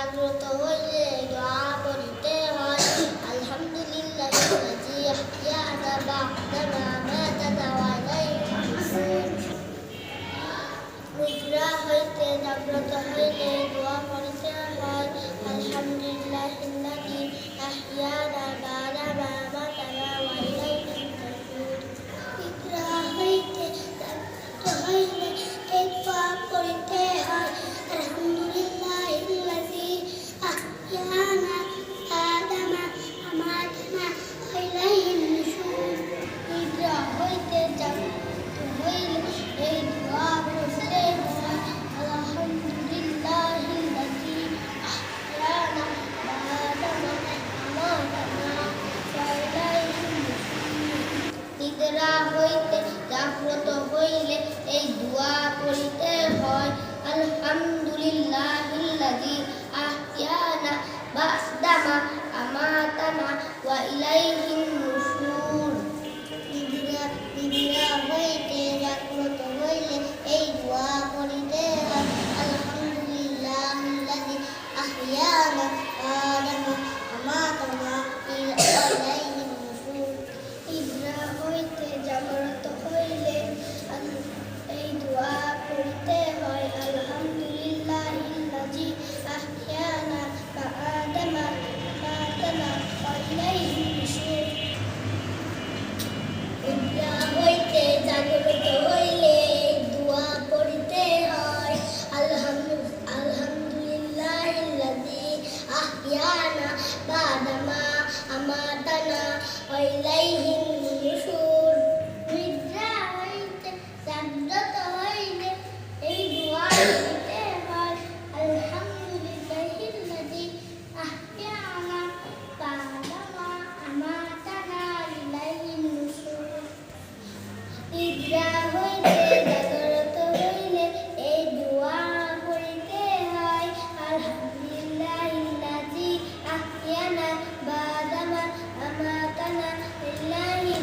জাগ্রত হইলে দোয়া পড়তে হয় আলহামদুলিল্লাহ الذي أحيانا بعدما ماتنا وإليه النشور নিদ্রা হইতে জাগ্রত হইলে নিদ্রা হইতে জাগ্রত হইলে এই দোয়া পড়িতে হয়। আলহামদুলিল্লাহিল্লাযী আহইয়ানা বা'দামা আমাতানা ওয়া ইলাইহিন নুশুর। নিদ্রা নিদ্রা হইতে জাগ্রত হইলে এই দোয়া পড়িতে হয়। আলহামদুলিল্লাহিল্লাযী আহইয়ানা বা'দামা আমাতানা বা'দামা আমাতানা ওয়া ইলাইহি ganas, el.